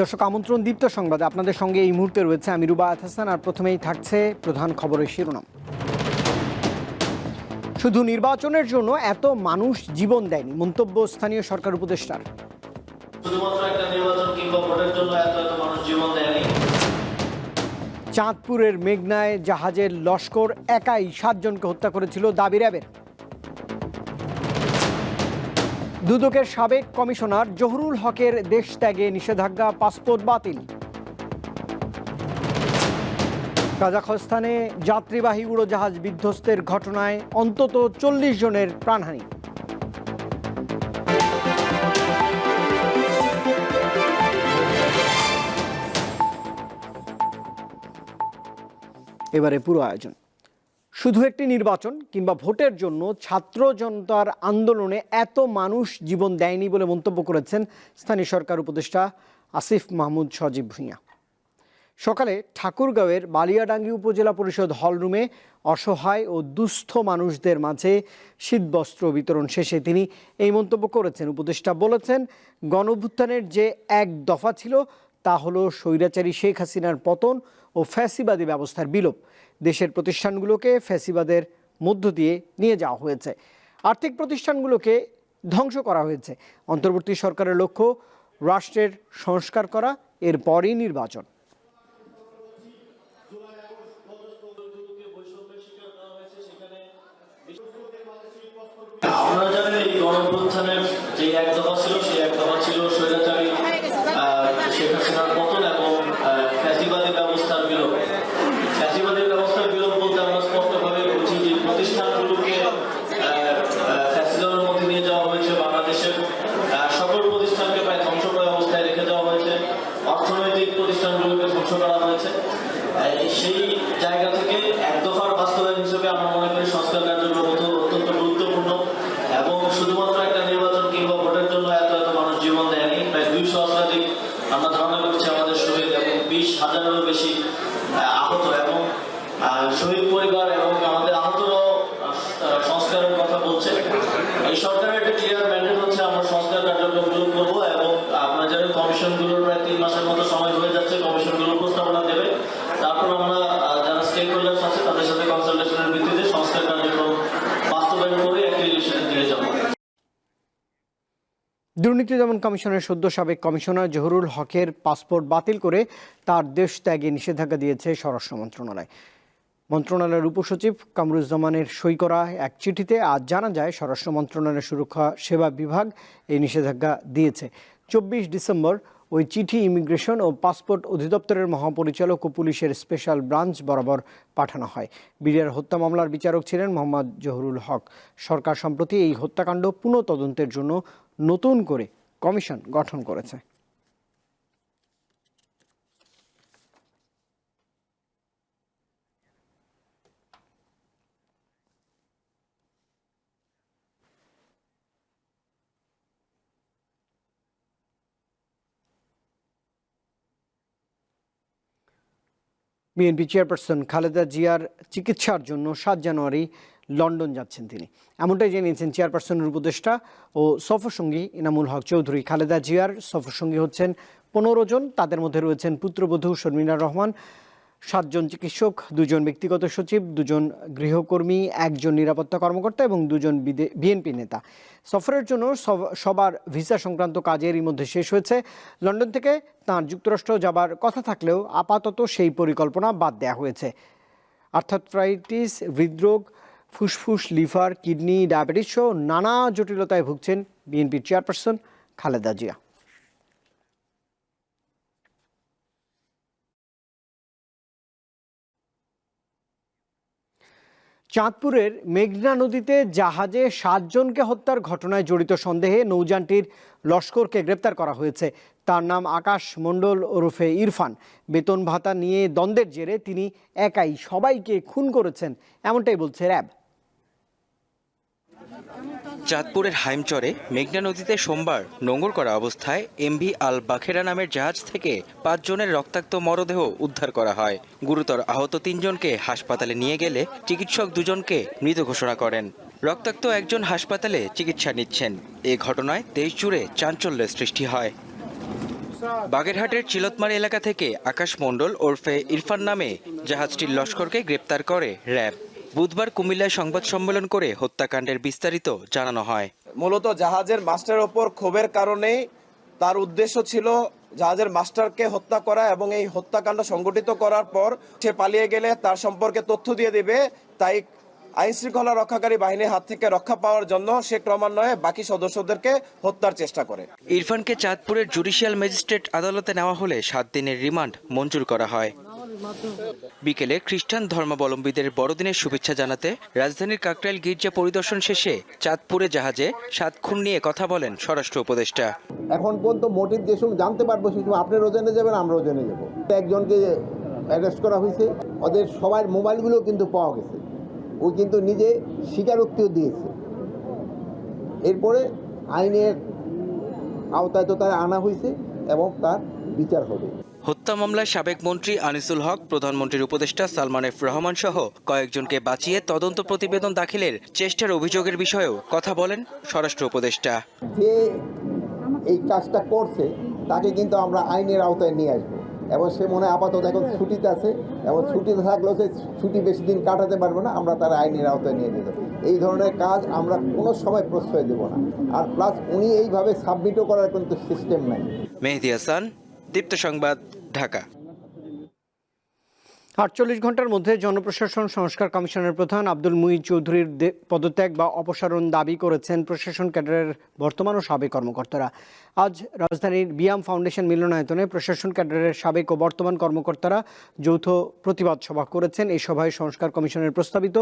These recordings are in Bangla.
দর্শক আমন্ত্রণ দীপ্ত সংবাদে আপনাদের সঙ্গে এই মুহূর্তে রয়েছে আমি রুবায়াত হাসান আর প্রথমেই থাকছে প্রধান খবরের শিরোনাম। শুধু নির্বাচনের জন্য এত মানুষ জীবন দেয়নি মন্তব্য স্থানীয় সরকার উপদেষ্টার। চাঁদপুরের মেঘনায় জাহাজের লস্কর একাই সাতজনকে হত্যা করেছিল দাবি র্যাবের। দুদকের সাবেক কমিশনার জহুরুল হকের দেশ ত্যাগে নিষেধাজ্ঞা, পাসপোর্ট বাতিল। কাজাখস্তানে যাত্রীবাহী উড়োজাহাজ বিধ্বস্তের ঘটনায় অন্তত চল্লিশ জনের প্রাণহানি। এবারে পুরো আয়োজন। শুধু একটি নির্বাচন কিংবা ভোটের জন্য ছাত্র জনতার আন্দোলনে এত মানুষ জীবন দেয়নি বলে মন্তব্য করেছেন স্থানীয় সরকার উপদেষ্টা আসিফ মাহমুদ সজীব ভূঁইয়া। সকালে ঠাকুরগাঁওয়ের বালিয়াডাঙ্গি উপজেলা পরিষদ হলরুমে অসহায় ও দুস্থ মানুষদের মাঝে শীতবস্ত্র বিতরণ শেষে তিনি এই মন্তব্য করেছেন। উপদেষ্টা বলেছেন গণভ্যুত্থানের যে এক দফা ছিল তা হলো স্বৈরাচারী শেখ হাসিনার পতন ও ফ্যাসিবাদী ব্যবস্থার বিলোপ। দেশের প্রতিষ্ঠানগুলোকে ফ্যাসিবাদের মধ্য দিয়ে নিয়ে যাওয়া হয়েছে। আর্থিক প্রতিষ্ঠানগুলোকে ধ্বংস করা হয়েছে। অন্তর্বর্তী সরকারের লক্ষ্য, রাষ্ট্রের সংস্কার করা, এরপরই নির্বাচন। আপনারা জানেন এই গণঅভ্যুত্থানের যে এক দফা ছিল স্বৈরাচারী আহ, শেখ হাসিনার পতন এবং আহ, ফ্যাসিবাদী ব্যবস্থার বিলোপ ফ্যাসিবাদী ব্যবস্থার বিলোপ বলতে আমরা স্পষ্টভাবে বুঝি যে প্রতিষ্ঠানগুলোকে আহ, আহ, ফ্যাসিজমের মধ্যে নিয়ে যাওয়া হয়েছে বাংলাদেশের আহ, সকল প্রতিষ্ঠানকে প্রায় ধ্বংস করা অবস্থায় রেখে দেওয়া হয়েছে অর্থনৈতিক প্রতিষ্ঠানগুলোকে ধ্বংস করা সেই জায়গা থেকে এক দফার বাস্তবায়ন হিসেবে আমরা মনে করি সংস্কার কার্যক্রম অত- অত্যন্ত গুরুত্বপূর্ণ এবং শুধুমাত্র একটা নির্বাচন কিংবা ভোটের জন্য এত এত মানুষ জীবন দেয়নি প্রায় দুইশো অষ্টাধিক আমরা ধারণা করছি আমাদের শহীদ এবং বিশ হাজারেরও বেশি আহ, আহত এবং আহ, শহীদ পরিবার এবং আমাদের আহতরাও আহ, সংস্কারের কথা বলছে এই সরকারের একটা ক্লিয়ার ম্যান্ডেট হচ্ছে আমরা সংস্কার কার্যক্রমগুলো করব এবং আপনারা জানেন কমিশনগুলোর প্রায় তিন মাসের মতো সময় হয়ে যাচ্ছে কমিশনগুলো প্রস্তাবনা দেবে তারপর আমরা আহ, যারা স্টেক হোল্ডার্স আছে তাদের সাথে কনসালটেশনের ভিত্তিতে সংস্কার কার্যক্রম বাস্তবায়ন করে একটি রিলেশনে দিয়ে যাব দুর্নীতি কমিশনের সদ্য সাবেক কমিশনার জহুরুল হকের পাসপোর্ট বাতিল করে তার দেশ ত্যাগে নিষেধাজ্ঞা দিয়েছে স্বরাষ্ট্র মন্ত্রণালয়। মন্ত্রণালয়ের উপসচিব কামরুজ্জামানের সই করা এক চিঠিতে আজ জানা যায়, স্বরাষ্ট্র মন্ত্রণালয়ের সুরক্ষা সেবা বিভাগ এই নিষেধাজ্ঞা দিয়েছে। চব্বিশ ডিসেম্বর ওই চিঠি ইমিগ্রেশন ও পাসপোর্ট অধিদপ্তরের মহাপরিচালক ও পুলিশের স্পেশাল ব্রাঞ্চ বরাবর পাঠানো হয়। বিডিআর হত্যা মামলার বিচারক ছিলেন মোহাম্মদ জহুরুল হক। সরকার সম্প্রতি এই হত্যাকাণ্ড পুনঃ তদন্তের জন্য নতুন করে কমিশন গঠন করেছে। বিএনপি চেয়ারপারসন খালেদা জিয়ার চিকিৎসার জন্য সাত জানুয়ারি লন্ডন যাচ্ছেন তিনি। এমনটাই জানিয়েছেন চেয়ারপারসনের উপদেষ্টা ও সফরসঙ্গী ইনামুল হক চৌধুরী। খালেদা জিয়ার সফরসঙ্গী হচ্ছেন পনেরো জন, তাদের মধ্যে রয়েছেন পুত্রবধূ শর্মিনা রহমান সাতজন চিকিৎসক, দুজন ব্যক্তিগত সচিব, দুজন গৃহকর্মী, একজন নিরাপত্তা কর্মকর্তা এবং দুজন বিএনপি নেতা। সফরের জন্য সব- সবার ভিসা সংক্রান্ত কাজ এরই মধ্যে শেষ হয়েছে। লন্ডন থেকে তাঁর যুক্তরাষ্ট্র যাবার কথা থাকলেও আপাতত সেই পরিকল্পনা বাদ দেওয়া হয়েছে। আর্থারাইটিস, হৃদরোগ, ফুসফুস, লিভার, কিডনি, ডায়াবেটিস সহ নানা জটিলতায় ভুগছেন বিএনপির চেয়ারপারসন খালেদা জিয়া। চাঁদপুরের মেঘনা নদীতে জাহাজে সাতজনকে হত্যার ঘটনায় জড়িত সন্দেহে নৌযানটির লস্করকে গ্রেপ্তার করা হয়েছে। তার নাম আকাশ মণ্ডল ওরফে ইরফান। বেতন ভাতা নিয়ে দ্বন্দ্বের জেরে তিনি একাই সবাইকে খুন করেছেন, এমনটাই বলছে র্যাব। চাঁদপুরের হাইমচরে মেঘনা নদীতে সোমবার নোঙর করা অবস্থায় এমভি আল বাখেরা নামের জাহাজ থেকে পাঁচজনের রক্তাক্ত মরদেহ উদ্ধার করা হয়। গুরুতর আহত তিনজনকে হাসপাতালে নিয়ে গেলে চিকিৎসক দুজনকে মৃত ঘোষণা করেন। রক্তাক্ত একজন হাসপাতালে চিকিৎসা নিচ্ছেন। এ ঘটনায় দেশ জুড়ে চাঞ্চল্যের সৃষ্টি হয়। বাগেরহাটের চিলতমারি এলাকা থেকে আকাশ মণ্ডল ওরফে ইরফান নামে জাহাজটির লস্করকে গ্রেপ্তার করে র্যাব। বুধবার কুমিল্লায় সংবাদ সম্মেলন করে হত্যাকাণ্ডের বিস্তারিত জানানো হয়। মূলত জাহাজের মাস্টার ওপর ক্ষোভের কারণে তার উদ্দেশ্য ছিল জাহাজের মাস্টারকে হত্যা করা এবং এই হত্যাকাণ্ড সংগঠিত করার পর সে পালিয়ে গেলে তার সম্পর্কে তথ্য দিয়ে দিবে। তাই আইন শৃঙ্খলা রক্ষাকারী বাহিনীর হাত থেকে রক্ষা পাওয়ার জন্য সে ক্রমান্বয়ে বাকি সদস্যদেরকে হত্যার চেষ্টা করে। ইরফানকে চাঁদপুরের জুডিশিয়াল ম্যাজিস্ট্রেট আদালতে নেওয়া হলে সাত দিনের রিমান্ড মঞ্জুর করা হয়। বিকেলে খ্রিস্টান ধর্মাবলম্বীদের বড়দিনের শুভেচ্ছা জানাতে রাজধানীর কাকরাইল গির্জা পরিদর্শন শেষে চাঁদপুরে জাহাজে সাত খুন নিয়ে কথা বলেন স্বরাষ্ট্র উপদেষ্টা। এখন পর্যন্ত মোটিভ যে সময় জানতে পারব সেই সময় আপনি রোজেনে যাবেন আমরা জেনে যাব। একজনকে অ্যারেস্ট করা হয়েছে, ওদের সবার মোবাইলগুলো কিন্তু পাওয়া গেছে। ও কিন্তু নিজে স্বীকারোক্তিও দিয়েছে। এরপরে আইনের আওতায় তো তারা আনা হয়েছে এবং তার বিচার হবে। হত্যা মামলায় সাবেক মন্ত্রী আনিসুল হক প্রধানমন্ত্রীর উপদেষ্টা সালমান এফ রহমান সহ কয়েকজনকে বাঁচিয়ে তদন্ত প্রতিবেদন দাখিলের চেষ্টার অভিযোগের বিষয়েও কথা বলেন স্বরাষ্ট্র উপদেষ্টা। যে এই কাজটা করছে তাকে কিন্তু আমরা আইনের আওতায় নিয়ে আসব। এবং সে মনে আপাতত এখন ছুটিতে আছে এবং ছুটিতে থাকলেও সে ছুটি বেশি দিন কাটাতে পারবে না আমরা তার আইনের আওতায় নিয়ে যেতে এই ধরনের কাজ আমরা কোনো সময় প্রশ্রয় দেব না। আর প্লাস উনি এইভাবে সাবমিটও করার কিন্তু সিস্টেম নাই। মেহেদি হাসান দীপ্ত সংবাদ, ঢাকা। আটচল্লিশ ঘণ্টার মধ্যে জনপ্রশাসন সংস্কার কমিশনের প্রধান আব্দুল মুই চৌধুরীর পদত্যাগ বা অপসারণ দাবি করেছেন প্রশাসন ক্যাডারের বর্তমান ও সাবেক কর্মকর্তারা। আজ রাজধানীর বিয়াম ফাউন্ডেশন মিলনায়তনে প্রশাসন ক্যাডারের সাবেক ও বর্তমান কর্মকর্তারা যৌথ প্রতিবাদ সভা করেছেন। এই সভায় সংস্কার কমিশনের প্রস্তাবিত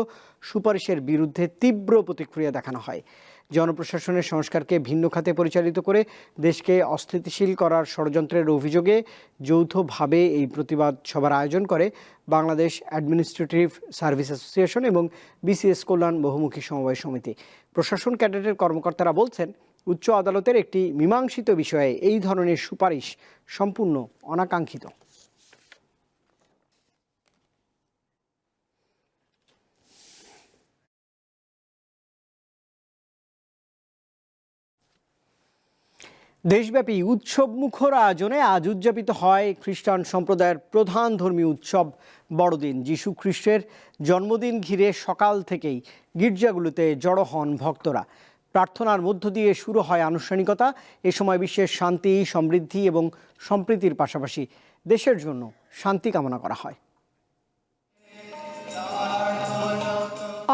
সুপারিশের বিরুদ্ধে তীব্র প্রতিক্রিয়া দেখানো হয়। জনপ্রশাসনের সংস্কারকে ভিন্ন খাতে পরিচালিত করে দেশকে অস্থিতিশীল করার ষড়যন্ত্রের অভিযোগে যৌথভাবে এই প্রতিবাদ সভার আয়োজন করে বাংলাদেশ অ্যাডমিনিস্ট্রেটিভ সার্ভিস অ্যাসোসিয়েশন এবং বিসিএস কল্যাণ বহুমুখী সমবায় সমিতি। প্রশাসন ক্যাডেটের কর্মকর্তারা বলছেন, উচ্চ আদালতের একটি মীমাংসিত বিষয়ে এই ধরনের সুপারিশ সম্পূর্ণ অনাকাঙ্ক্ষিত। দেশব্যাপী উৎসব মুখর আয়োজনে আজ উদযাপিত হয় খ্রিস্টান সম্প্রদায়ের প্রধান ধর্মীয় উৎসব বড়দিন। যীশু খ্রিস্টের জন্মদিন ঘিরে সকাল থেকেই গির্জাগুলোতে জড়ো হন ভক্তরা। প্রার্থনার মধ্য দিয়ে শুরু হয় আনুষ্ঠানিকতা, এ সময় বিশ্বের শান্তি, সমৃদ্ধি এবং সম্প্রীতির পাশাপাশি দেশের জন্য শান্তি কামনা করা হয়।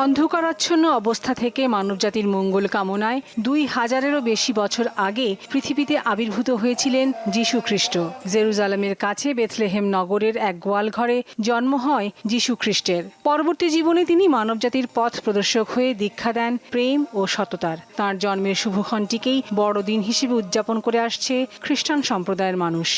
অন্ধকারাচ্ছন্ন অবস্থা থেকে মানবজাতির মঙ্গল কামনায় দুই হাজারেরও বেশি বছর আগে পৃথিবীতে আবির্ভূত হয়েছিলেন যীশু খ্রিস্ট জেরুজালেমের কাছে বেথলেহেম নগরের এক গোয়ালঘরে জন্ম হয় যীশু খ্রিস্টের পরবর্তী জীবনে তিনি মানবজাতির পথ প্রদর্শক হয়ে দীক্ষা দেন প্রেম ও সততার। তাঁর জন্মের শুভক্ষণটিকেই বড়দিন হিসেবে উদযাপন করে আসছে খ্রিস্টান সম্প্রদায়ের মানুষ।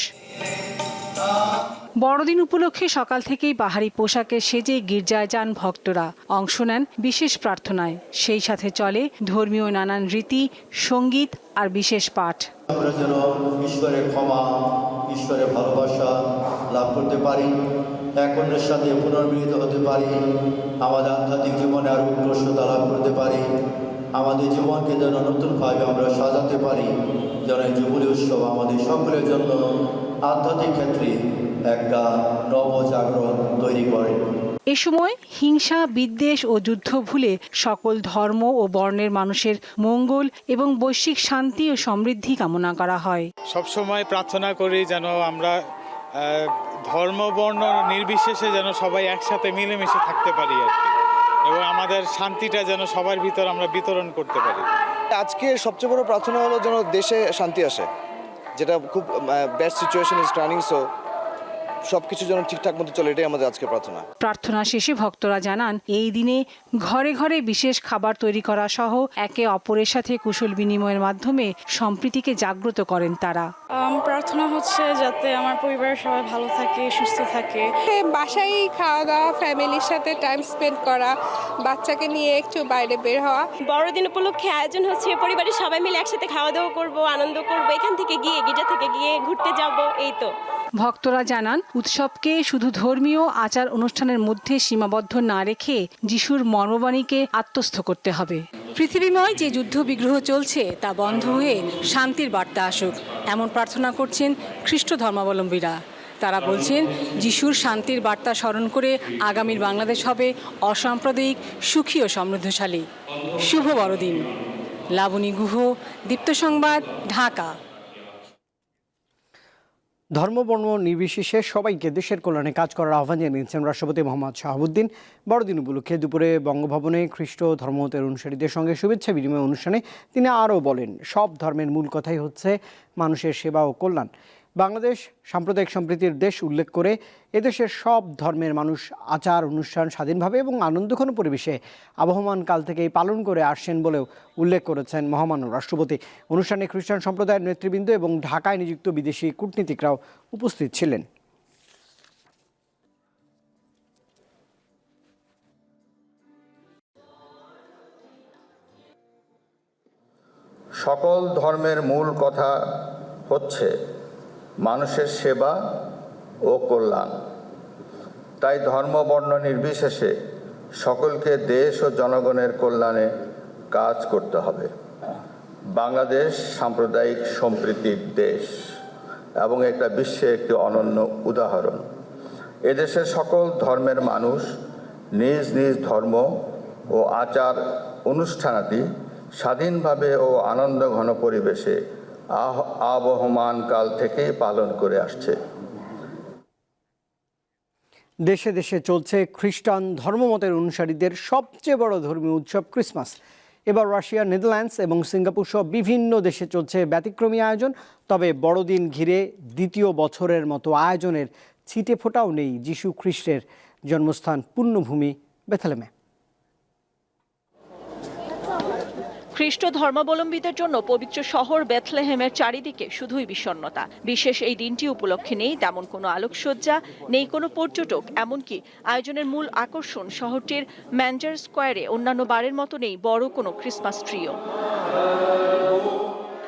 বড়দিন উপলক্ষে সকাল থেকেই বাহারি পোশাকে সেজে গির্জায় যান ভক্তরা। অংশ নেন বিশেষ প্রার্থনায়। সেই সাথে চলে ধর্মীয় নানান রীতি, সংগীত আর বিশেষ পাঠ। আমরা যেন ঈশ্বরের ক্ষমা, ঈশ্বরের ভালোবাসা লাভ করতে পারি এক অন্যের সাথে পুনর্মিলিত হতে পারি, আমাদের আধ্যাত্মিক জীবনে আরও উৎকর্ষতা লাভ করতে পারি, আমাদের জীবনকে যেন নতুনভাবে আমরা সাজাতে পারি, যেন এই উৎসব আমাদের সকলের জন্য আধ্যাত্মিক ক্ষেত্রে একটা নবজাগরণ তৈরি করে। এ সময় হিংসা বিদ্বেষ ও যুদ্ধ ভুলে সকল ধর্ম ও বর্ণের মানুষের মঙ্গল এবং বৈশ্বিক শান্তি ও সমৃদ্ধি কামনা করা হয়। সবসময় প্রার্থনা করি যেন আমরা ধর্ম বর্ণ নির্বিশেষে যেন সবাই একসাথে মিলেমিশে থাকতে পারি আর কি। এবং আমাদের শান্তিটা যেন সবার ভিতর আমরা বিতরণ করতে পারি। আজকে সবচেয়ে বড় প্রার্থনা হলো যেন দেশে শান্তি আসে। যেটা খুব bad situation is turning so সব কিছু যেন ঠিকঠাক মতো চলে এটাই আমাদের আজকে প্রার্থনা। প্রার্থনা শেষে ভক্তরা জানান এই দিনে ঘরে ঘরে বিশেষ খাবার তৈরি করা সহ একে অপরের সাথে কুশল বিনিময়ের মাধ্যমে সম্প্রীতিকে জাগ্রত করেন তারা। প্রার্থনা হচ্ছে যাতে আমার পরিবারের সবাই ভালো থাকে সুস্থ থাকে। বাসায় খাওয়া দাওয়া ফ্যামিলির সাথে টাইম স্পেন্ড করা বাচ্চাকে নিয়ে একটু বাইরে বের হওয়া। বড়দিন উপলক্ষে আয়োজন হচ্ছে পরিবারের সবাই মিলে একসাথে খাওয়া দাওয়া করব আনন্দ করব এখান থেকে গিয়ে গির্জা থেকে গিয়ে ঘুরতে যাব এই তো। ভক্তরা জানান, উৎসবকে শুধু ধর্মীয় আচার অনুষ্ঠানের মধ্যে সীমাবদ্ধ না রেখে যিশুর মর্মবাণীকে আত্মস্থ করতে হবে। পৃথিবীময় যে যুদ্ধ বিগ্রহ চলছে, তা বন্ধ হয়ে শান্তির বার্তা আসুক। এমন প্রার্থনা করছেন খ্রিস্ট ধর্মাবলম্বীরা। তারা বলছেন, যিশুর শান্তির বার্তা স্মরণ করে আগামীর বাংলাদেশ হবে অসাম্প্রদায়িক, সুখী ও সমৃদ্ধশালী। শুভ বড়দিন। লাবণী গুহ, দীপ্ত সংবাদ, ঢাকা। ধর্মবর্ণ নির্বিশেষে সবাইকে দেশের কল্যাণে কাজ করার আহ্বান জানিয়েছেন রাষ্ট্রপতি মোহাম্মদ শাহাবুদ্দিন। বড়দিন উপলক্ষে দুপুরে বঙ্গভবনে খ্রিস্ট ধর্মমতের অনুসারীদের সঙ্গে শুভেচ্ছা বিনিময় অনুষ্ঠানে তিনি আরও বলেন, সব ধর্মের মূল কথাই হচ্ছে মানুষের সেবা ও কল্যাণ। বাংলাদেশ সাম্প্রদায়িক সম্প্রীতির দেশ উল্লেখ করে এদেশের সব ধর্মের মানুষ আচার, অনুষ্ঠান স্বাধীনভাবে এবং আনন্দঘন পরিবেশে আবহমান কাল থেকেই পালন করে আসছেন বলেও উল্লেখ করেছেন মহামান্য রাষ্ট্রপতি। অনুষ্ঠানে খ্রিস্টান সম্প্রদায়ের নেতৃবৃন্দ এবং ঢাকায় নিযুক্ত বিদেশি কূটনীতিকরাও উপস্থিত ছিলেন। সকল ধর্মের মূল কথা হচ্ছে মানুষের সেবা ও কল্যাণ। তাই ধর্ম, বর্ণ নির্বিশেষে সকলকে দেশ ও জনগণের কল্যাণে কাজ করতে হবে। বাংলাদেশ সাম্প্রদায়িক সম্প্রীতির দেশ এবং এটা বিশ্বের একটি অনন্য উদাহরণ। এদেশের সকল ধর্মের মানুষ নিজ নিজ ধর্ম ও আচার অনুষ্ঠানাদি স্বাধীনভাবে ও আনন্দ ঘন পরিবেশে আবহমান কাল থেকেই পালন করে আসছে। দেশে দেশে চলছে খ্রিস্টান ধর্মমতের অনুসারীদের সবচেয়ে বড় ধর্মীয় উৎসব ক্রিসমাস। এবার রাশিয়া, নেদারল্যান্ডস এবং সিঙ্গাপুর সহ বিভিন্ন দেশে চলছে ব্যতিক্রমী আয়োজন। তবে বড়দিন ঘিরে দ্বিতীয় বছরের মতো আয়োজনের ছিটে ফোটাও নেই যিশু খ্রিস্টের জন্মস্থান পুণ্যভূমি বেথালেমে। খ্রিস্ট ধর্মাবলম্বীদের জন্য পবিত্র শহর বেথলেহেমের চারিদিকে শুধুই বিষণ্নতা বিশেষ এই দিনটি উপলক্ষে নেই তেমন কোনো আলোকসজ্জা, নেই কোনো পর্যটক, এমনকি আয়োজনের মূল আকর্ষণ শহরটির ম্যানজার স্কোয়ারে অন্যান্য বারের মতো নেই বড় কোনো ক্রিসমাস ট্রিও।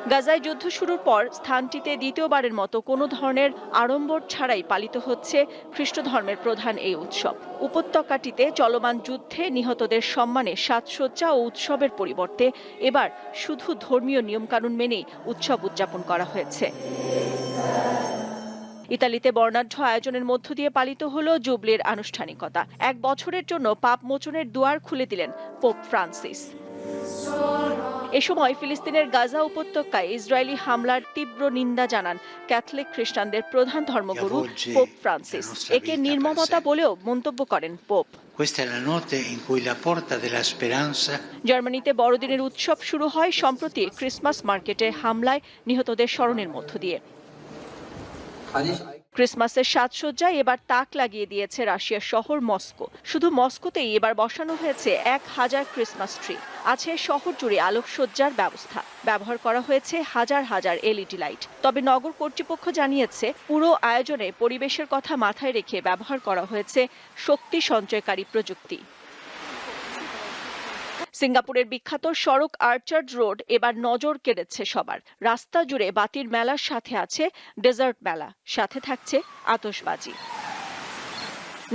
গাজায় যুদ্ধ শুরুর পর স্থানটিতে দ্বিতীয়বারের মতো কোনো ধরনের আড়ম্বর ছাড়াই পালিত হচ্ছে খ্রিস্ট ধর্মের প্রধান এই উৎসব। উপত্যকাটিতে চলমান যুদ্ধে নিহতদের সম্মানে সাজসজ্জা ও উৎসবের পরিবর্তে এবার শুধু ধর্মীয় নিয়মকানুন মেনেই উৎসব উদযাপন করা হয়েছে। ইতালিতে বর্ণাঢ্য আয়োজনের মধ্য দিয়ে পালিত হল জুবলির আনুষ্ঠানিকতা। এক বছরের জন্য পাপ মোচনের দুয়ার খুলে দিলেন পোপ ফ্রান্সিস। এ সময় ফিলিস্তিনের গাজা উপত্যকায় ইসরায়েলি হামলার তীব্র নিন্দা জানান ক্যাথলিক খ্রিস্টানদের প্রধান ধর্মগুরু পোপ ফ্রান্সিস। একে নির্মমতা বলেও মন্তব্য করেন পোপ। জার্মানিতে বড়দিনের উৎসব শুরু হয় সম্প্রতি ক্রিসমাস মার্কেটে হামলায় নিহতদের স্মরণের মধ্য দিয়ে। ক্রিসমাসের সাজসজ্জায় এবার তাক লাগিয়ে দিয়েছে রাশিয়ার শহর মস্কো। শুধু মস্কোতেই এবার বসানো হয়েছে এক হাজার ক্রিসমাস ট্রি। আছে শহর জুড়ে আলোকসজ্জার ব্যবস্থা। ব্যবহার করা হয়েছে হাজার হাজার এলইডি লাইট। তবে নগর কর্তৃপক্ষ জানিয়েছে, পুরো আয়োজনে পরিবেশের কথা মাথায় রেখে ব্যবহার করা হয়েছে শক্তি সঞ্চয়কারী প্রযুক্তি। সিঙ্গাপুরের বিখ্যাত সড়ক আর্চার্ড রোড এবার নজর কেড়েছে সবার। রাস্তা জুড়ে বাতির মেলার সাথে আছে ডেজার্ট মেলা। সাথে থাকছে আতশবাজি।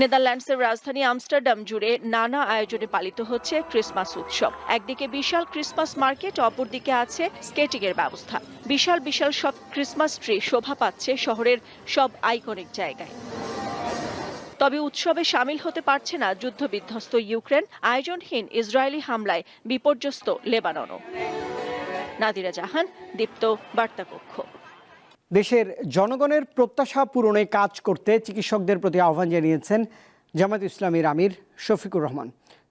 নেদারল্যান্ডসের রাজধানী আমস্টারডাম জুড়ে নানা আয়োজনে পালিত হচ্ছে ক্রিসমাস উৎসব। একদিকে বিশাল ক্রিসমাস মার্কেট, অপরদিকে আছে স্কেটিং এর ব্যবস্থা। বিশাল বিশাল সব ক্রিসমাস ট্রি শোভা পাচ্ছে শহরের সব আইকনিক জায়গায়। তবে উৎসবে সামিল হতে পারছে না যুদ্ধবিধ্বস্ত ইউক্রেন। আয়োজনহীন ইসরায়েলি হামলায় বিপর্যস্ত লেবাননও। নাদিরা জাহান, দীপ্ত বার্তাকক্ষ। দেশের জনগণের প্রত্যাশা পূরণে কাজ করতে চিকিৎসকদের প্রতি আহ্বান জানিয়েছেন জামাত ইসলামীর আমির শফিকুর রহমান।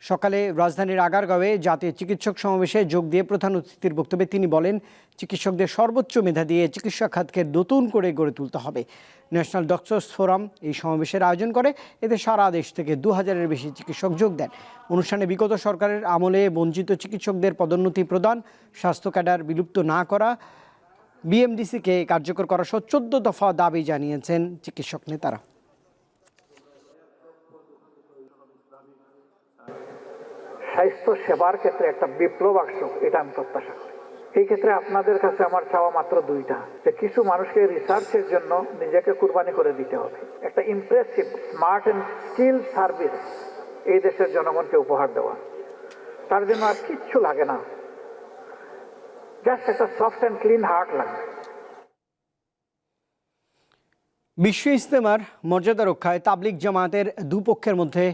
সকালে রাজধানীর আগারগাঁওয়ে জাতীয় চিকিৎসক সমাবেশে যোগ দিয়ে প্রধান অতিথির বক্তব্যে তিনি বলেন, চিকিৎসকদের সর্বোচ্চ মেধা দিয়ে চিকিৎসা খাতকে নতুন করে গড়ে তুলতে হবে। ন্যাশনাল ডক্টরস ফোরাম এই সমাবেশের আয়োজন করে। এতে সারা দেশ থেকে দু হাজারের বেশি চিকিৎসক যোগ দেন। অনুষ্ঠানে বিগত সরকারের আমলে বঞ্চিত চিকিৎসকদের পদোন্নতি প্রদান, স্বাস্থ্য ক্যাডার বিলুপ্ত না করা, বিএমডিসিকে কার্যকর করা সহ চোদ্দ দফা দাবি জানিয়েছেন চিকিৎসক নেতারা। স্বাস্থ্য সেবার ক্ষেত্রে একটা বিপ্লব আসুক, এটা আমি প্রত্যাশা করি। এই ক্ষেত্রে আপনাদের কাছে আমার চাওয়া মাত্র দুইটা, যে কিছু মানুষকে রিসার্চের জন্য নিজেকে কুরবানি করে দিতে হবে। একটা impressive smart and skill service এই দেশের জনগণকে উপহার দেওয়া। তার জন্য আর কিচ্ছু লাগে না। জাস্ট একটা সফট অ্যান্ড ক্লিন হার্ট লাগবে। বিশ্ব ইস্তেমার মর্যাদা রক্ষায় তাবলিক জামাতের দুপক্ষের মধ্যে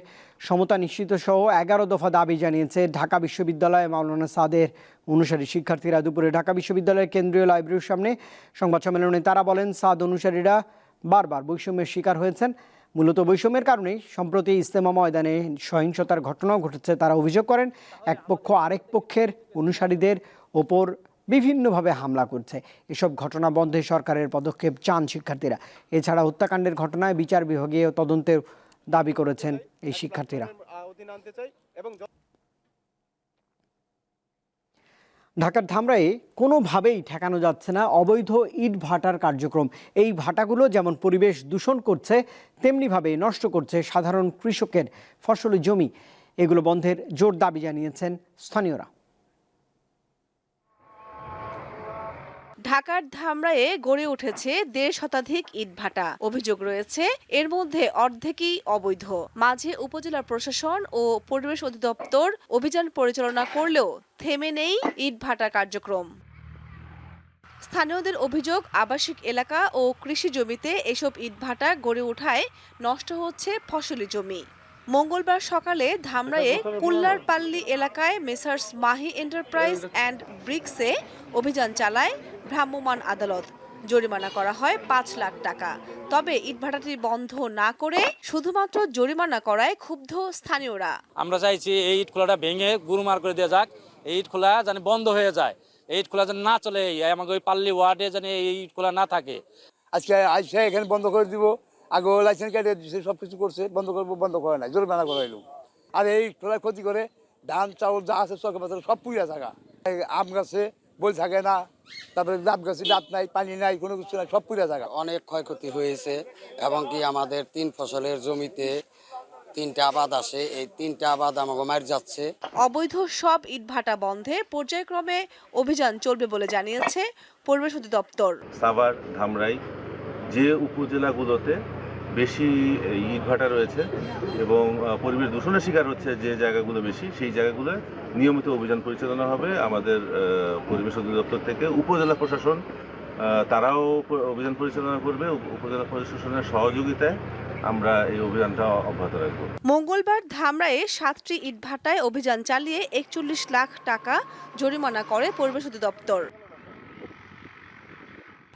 সমতা নিশ্চিত সহ এগারো দফা দাবি জানিয়েছে ঢাকা বিশ্ববিদ্যালয় মাওলানা সাদের অনুসারী শিক্ষার্থীরা। দুপুরে ঢাকা বিশ্ববিদ্যালয়ের কেন্দ্রীয় লাইব্রেরির সামনে সংবাদ সম্মেলনে তারা বলেন, সাদ অনুসারীরা বারবার বৈষম্যের শিকার হয়েছেন। মূলত বৈষম্যের কারণেই সম্প্রতি ইস্তেমা ময়দানে সহিংসতার ঘটনাও ঘটেছে। তারা অভিযোগ করেন, এক পক্ষ আরেক পক্ষের অনুসারীদের ওপর বিভিন্নভাবে হামলা করছে। এসব ঘটনা বন্ধে সরকারের পদক্ষেপ চান শিক্ষার্থীরা। এছাড়া হত্যাকাণ্ডের ঘটনায় বিচার বিভাগীয় তদন্তের দাবি করেছেন এই শিক্ষার্থীরা। ঢাকার ধামরায়ে কোনোভাবেই ঠেকানো যাচ্ছে না, অবৈধ ইট ভাটার কার্যক্রম। এই ভাটাগুলো যেমন পরিবেশ দূষণ করছে তেমনিভাবে নষ্ট করছে সাধারণ কৃষকের ফসলি জমি। এগুলো বন্ধের জোর দাবি জানিয়েছেন স্থানীয়রা। ঢাকার ধামরায়ে গড়ে উঠেছে দেড় শতাধিক ইটভাটা অভিযোগ রয়েছে, এর মধ্যে অর্ধেকই অবৈধ। মাঝে উপজেলা প্রশাসন ও পরিবেশ অধিদপ্তর অভিযান পরিচালনা করলেও থেমে নেই ইটভাটা কার্যক্রম। স্থানীয়দের অভিযোগ, আবাসিক এলাকা ও কৃষি জমিতে এসব ইটভাটা গড়ে ওঠায় নষ্ট হচ্ছে ফসলি জমি। মঙ্গলবার সকালে ধামরায়ে কুল্লারপাল্লি এলাকায় মেসার্স মাহি এন্টারপ্রাইজ অ্যান্ড ব্রিক্সে অভিযান চালায় ভ্রাম্যমাণ আদালত। জরিমানা করা হয় পাঁচ লাখ টাকা। তবে ইটভাটাটি বন্ধ না করে শুধুমাত্র জরিমানা করায় ক্ষুব্ধ স্থানীয়রা। আমরা চাইছি এই ইট খোলাটা ভেঙে গুরুমার করে দেওয়া যাক। এই ইট খোলা যেন বন্ধ হয়ে যায়। এই ইট খোলা যেন না চলে আমাকে ওই পাল্লি ওয়ার্ডে যেন এই ইট খোলা না থাকে। আজকে আইসে এখানে বন্ধ করে দিব। আগে লাইসেন্স কেটে দিছে সব কিছু করছে বন্ধ করব বন্ধ করে নাই জরিমানা করে এলো আর এই খোলায় ক্ষতি করে ধান চাউল যা আছে চকে পাথর সব পুড়িয়া থাকা। আম গাছে বই থাকে না তারপরে ডাব গাছে ডাব নাই পানি নাই কোনো কিছু নাই সব পুড়িয়া থাকা। অনেক ক্ষয়ক্ষতি হয়েছে এবং কি আমাদের তিন ফসলের জমিতে তিনটা আবাদ আসে এই তিনটা আবাদ আমাকে মার যাচ্ছে। অবৈধ সব ইটভাটা বন্ধে পর্যায়ক্রমে অভিযান চলবে বলে জানিয়েছে পরিবেশ অধিদপ্তর। সাভার ধামরাই যে উপজেলাগুলোতে বেশি ইটভাটা রয়েছে এবং পরিবেশ দূষণের শিকার হচ্ছে যে জায়গাগুলো বেশি সেই জায়গাগুলো নিয়মিত অভিযান পরিচালনা হবে। আমাদের পরিবেশ অধিদপ্তর থেকে উপজেলা প্রশাসন তারাও অভিযান পরিচালনা করবে। উপজেলা প্রশাসনের সহযোগিতায় আমরা এই অভিযানটা অব্যাহত রাখব। মঙ্গলবার ধামরায়ে সাতটি ইটভাটায় অভিযান চালিয়ে একচল্লিশ লাখ টাকা জরিমানা করে পরিবেশ অধিদপ্তর।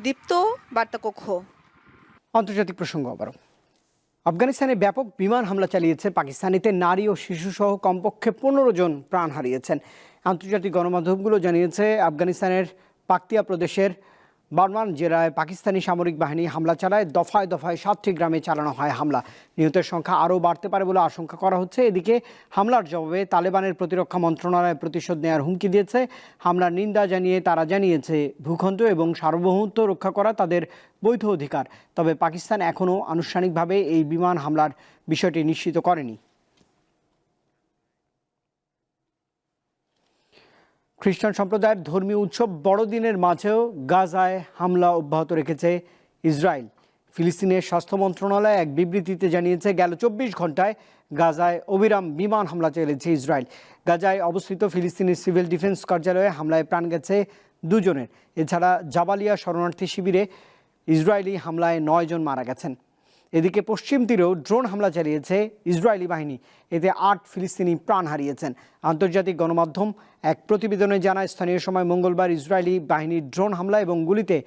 দীপ্ত বার্তাকক্ষ। আন্তর্জাতিক প্রসঙ্গ আবারও। আফগানিস্তানে ব্যাপক বিমান হামলা চালিয়েছে পাকিস্তানিতে নারী ও শিশুসহ কমপক্ষে পনেরো জন প্রাণ হারিয়েছেন। আন্তর্জাতিক গণমাধ্যমগুলো জানিয়েছে, আফগানিস্তানের পাকতিয়া প্রদেশের বার্মান জেলায় পাকিস্তানি সামরিক বাহিনী হামলা চালায়, দফায় দফায় সাতটি গ্রামে চালানো হয় হামলা। নিহতের সংখ্যা আরও বাড়তে পারে বলে আশঙ্কা করা হচ্ছে। এদিকে হামলার জবাবে তালেবানের প্রতিরক্ষা মন্ত্রণালয় প্রতিশোধ নেওয়ার হুমকি দিয়েছে। হামলার নিন্দা জানিয়ে তারা জানিয়েছে, ভূখণ্ড এবং সার্বভৌমত্ব রক্ষা করা তাদের বৈধ অধিকার। তবে পাকিস্তান এখনও আনুষ্ঠানিকভাবে এই বিমান হামলার বিষয়টি নিশ্চিত করেনি। খ্রিস্টান সম্প্রদায়ের ধর্মীয় উৎসব বড়দিনের মাঝেও গাজায় হামলা অব্যাহত রেখেছে ইসরায়েল। ফিলিস্তিনের স্বাস্থ্য মন্ত্রণালয় এক বিবৃতিতে জানিয়েছে, গেল চব্বিশ ঘন্টায় গাজায় অবিরাম বিমান হামলা চালিয়েছে ইসরায়েল। গাজায় অবস্থিত ফিলিস্তিনের সিভিল ডিফেন্স কার্যালয়ে হামলায় প্রাণ গেছে দুজনের। এছাড়া জাবালিয়া শরণার্থী শিবিরে ইসরায়েলি হামলায় নয় জন মারা গেছেন। এদিকে পশ্চিম তীরেও ড্রোন হামলা চালিয়েছে ইসরায়েলি বাহিনী। এতে আট ফিলিস্তিনি প্রাণ হারিয়েছেন। আন্তর্জাতিক গণমাধ্যম এক প্রতিবেদনে জানায়, স্থানীয় সময় মঙ্গলবার ইসরায়েলি বাহিনীর ড্রোন হামলা এবং গুলিতে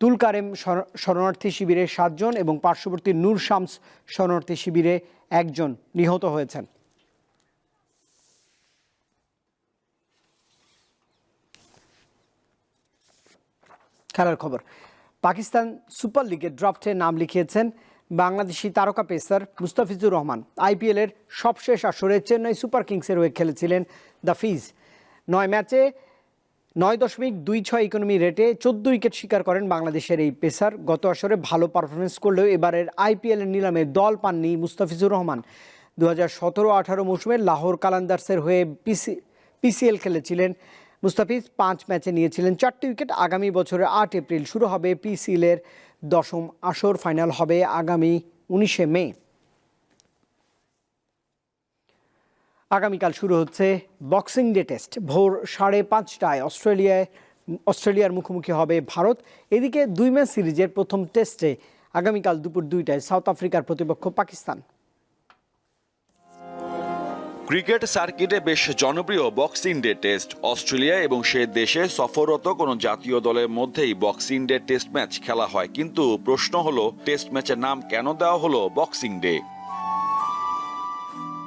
তুলকারেম শর- শরণার্থী শিবিরে সাতজন এবং পার্শ্ববর্তী নূর শামস শরণার্থী শিবিরে একজন নিহত হয়েছেন। খেলার খবর। পাকিস্তান সুপার লিগের ড্রাফটে নাম লিখিয়েছেন বাংলাদেশি তারকা পেসার মুস্তাফিজুর রহমান। আইপিএলের সবশেষ আসরে চেন্নাই সুপার কিংসের হয়ে খেলেছিলেন দ্য ফিজ। নয় ম্যাচে নয় দশমিক দুই ছয় ইকোনমি রেটে চোদ্দ উইকেট শিকার করেন বাংলাদেশের এই পেসার। গত আসরে ভালো পারফরমেন্স করলেও এবারের আইপিএলের নিলামে দল পাননি মুস্তাফিজুর রহমান। দু হাজার সতেরো আঠারো মৌসুমে লাহোর কালান্দার্সের হয়ে পিসি পিসিএল খেলেছিলেন মুস্তাফিজ পাঁচ ম্যাচে নিয়েছিলেন চারটি উইকেট। আগামী বছরের আট এপ্রিল শুরু হবে পিসিএলের দশম আসর, ফাইনাল হবে আগামী উনিশে মে। আগামীকাল শুরু হচ্ছে বক্সিং ডে টেস্ট। ভোর সাড়ে পাঁচটায় অস্ট্রেলিয়ায়, অস্ট্রেলিয়ার মুখোমুখি হবে ভারত। এদিকে দুই ম্যাচ সিরিজের প্রথম টেস্টে আগামীকাল দুপুর দুইটায় সাউথ আফ্রিকার প্রতিপক্ষ পাকিস্তান। ক্রিকেট সার্কিটে বেশ জনপ্রিয় বক্সিং ডে টেস্ট। অস্ট্রেলিয়া এবং সে দেশে সফররত কোনো জাতীয় দলের মধ্যেই বক্সিং ডে টেস্ট ম্যাচ খেলা হয়। কিন্তু প্রশ্ন হলো, টেস্ট ম্যাচের নাম কেন দেওয়া হলো বক্সিং ডে?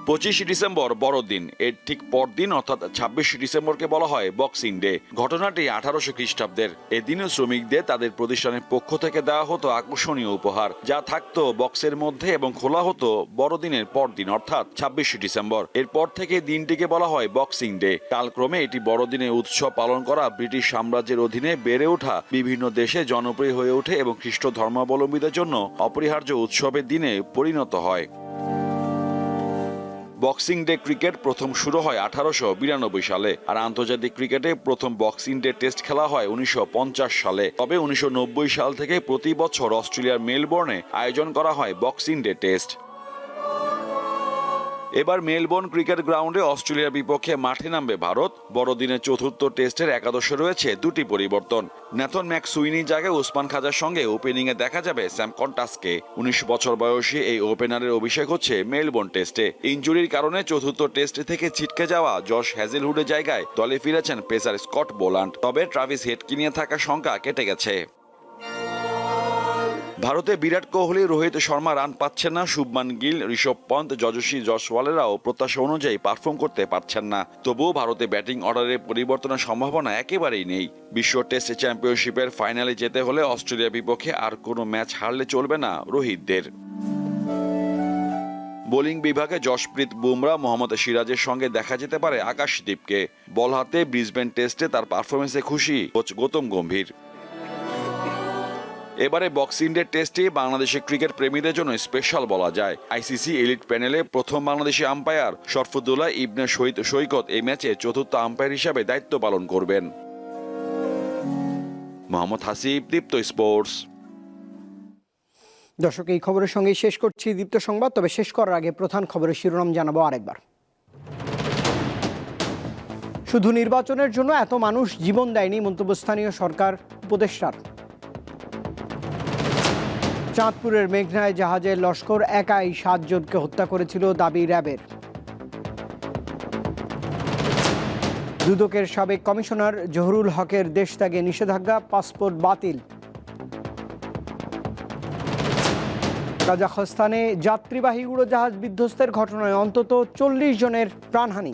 পঁচিশে ডিসেম্বর বড়দিন। এর ঠিক পরদিন, অর্থাৎ ছাব্বিশে ডিসেম্বরকে বলা হয় বক্সিং ডে ঘটনাটি আঠারোশো খ্রিস্টাব্দের। এদিনও শ্রমিকদের তাদের প্রতিষ্ঠানের পক্ষ থেকে দেওয়া হতো আকর্ষণীয় উপহার, যা থাকতো বক্সের মধ্যে এবং খোলা হতো বড়দিনের পরদিন, অর্থাৎ ছাব্বিশে ডিসেম্বর। এরপর থেকে দিনটিকে বলা হয় বক্সিং ডে কালক্রমে এটি বড়দিনে উৎসব পালন করা ব্রিটিশ সাম্রাজ্যের অধীনে বেড়ে ওঠা বিভিন্ন দেশে জনপ্রিয় হয়ে ওঠে এবং খ্রিস্ট ধর্মাবলম্বীদের জন্য অপরিহার্য উৎসবের দিনে পরিণত হয়। বক্সিং ডে ক্রিকেট প্রথম শুরু হয় আঠারোশো বিরানব্বই সালে আর আন্তর্জাতিক ক্রিকেটে প্রথম বক্সিং ডে টেস্ট খেলা হয় উনিশশো পঞ্চাশ সালে। তবে উনিশশো নব্বই সাল থেকে প্রতি বছর অস্ট্রেলিয়ার মেলবোর্নে আয়োজন করা হয় বক্সিং ডে টেস্ট এবার মেলবোর্ন ক্রিকেট গ্রাউন্ডে অস্ট্রেলিয়ার বিপক্ষে মাঠে নামবে ভারত। বড়দিনের চতুর্থ টেস্টের একাদশে রয়েছে দুটি পরিবর্তন। ন্যাথন ম্যাক সুইনি জায়গায় ওসমান খাজার সঙ্গে ওপেনিংয়ে দেখা যাবে স্যাম কন্টাসকে। উনিশ বছর বয়সী এই ওপেনারের অভিষেক হচ্ছে মেলবোর্ন টেস্টে। ইঞ্জুরির কারণে চতুর্থ টেস্ট থেকে ছিটকে যাওয়া জশ হ্যাজেলহুডের জায়গায় দলে ফিরেছেন পেসার স্কট বোলান্ড। তবে ট্রাভিস হেডকে নিয়ে থাকা শঙ্কা কেটে গেছে। ভারতে বিরাট কোহলি, রোহিত শর্মা রান পাচ্ছেন না। শুভমান গিল, ঋষভ পন্ত যজস্বী জসওয়ালেরাও প্রত্যাশা অনুযায়ী পারফর্ম করতে পারছেন না। তবুও ভারতে ব্যাটিং অর্ডারে পরিবর্তনের সম্ভাবনা একেবারেই নেই। বিশ্ব টেস্ট চ্যাম্পিয়নশিপের ফাইনালে যেতে হলে অস্ট্রেলিয়ার বিপক্ষে আর কোনো ম্যাচ হারলে চলবে না রোহিতদের। বোলিং বিভাগে যশপ্রীত বুমরা, মোহাম্মদ সিরাজের সঙ্গে দেখা যেতে পারে আকাশদীপকে। বল হাতে ব্রিসবেন টেস্টে তার পারফরমেন্সে খুশি কোচ গৌতম গম্ভীর। এবারে বক্সিং ডে টেস্টে বাংলাদেশের ক্রিকেট প্রেমীদের জন্য স্পেশাল বলা যায়। আইসিসি এলিট প্যানেলে প্রথম বাংলাদেশি আম্পায়ার শরফুদ্দোল্লাহ ইবনে শহীদ সৈকত এই ম্যাচে চতুর্থ আম্পায়ার হিসাবে দায়িত্ব পালন করবেন। মোহাম্মদ হাসিব, দীপ্ত স্পোর্টস। দর্শক, এই খবরের সঙ্গে শেষ করছি দীপ্ত সংবাদ, তবে শেষ করার আগে প্রধান খবরের শিরোনাম জানাব আরেকবার। শুধু নির্বাচনের জন্য এত মানুষ জীবন দেয়নি মন্তব্য স্থানীয় সরকার উপদেষ্টার। চাঁদপুরের মেঘনায় জাহাজের লস্কর একাই সাতজনকে হত্যা করেছিল দাবি র্যাবের। দুদকের সাবেক কমিশনার জহরুল হকের দেশ ত্যাগে নিষেধাজ্ঞা, পাসপোর্ট বাতিল। কাজাখস্তানে যাত্রীবাহী উড়োজাহাজ বিধ্বস্তের ঘটনায় অন্তত চল্লিশ জনের প্রাণহানি।